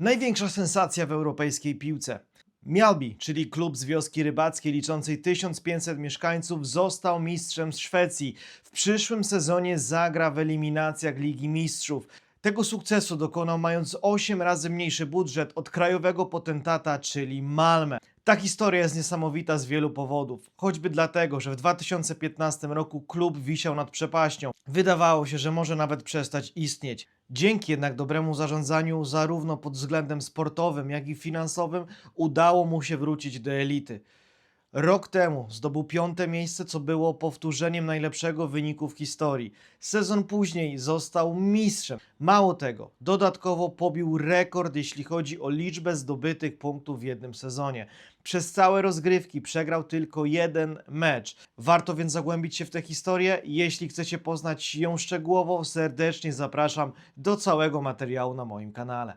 Największa sensacja w europejskiej piłce. Mialbi, czyli klub z wioski rybackiej liczącej 1500 mieszkańców, został mistrzem z Szwecji. W przyszłym sezonie zagra w eliminacjach Ligi Mistrzów. Tego sukcesu dokonał mając 8 razy mniejszy budżet od krajowego potentata, czyli Malmö. Ta historia jest niesamowita z wielu powodów. Choćby dlatego, że w 2015 roku klub wisiał nad przepaścią. Wydawało się, że może nawet przestać istnieć. Dzięki jednak dobremu zarządzaniu, zarówno pod względem sportowym, jak i finansowym, udało mu się wrócić do elity. Rok temu zdobył piąte miejsce, co było powtórzeniem najlepszego wyniku w historii. Sezon później został mistrzem. Mało tego, dodatkowo pobił rekord, jeśli chodzi o liczbę zdobytych punktów w jednym sezonie. Przez całe rozgrywki przegrał tylko jeden mecz. Warto więc zagłębić się w tę historię. Jeśli chcecie poznać ją szczegółowo, serdecznie zapraszam do całego materiału na moim kanale.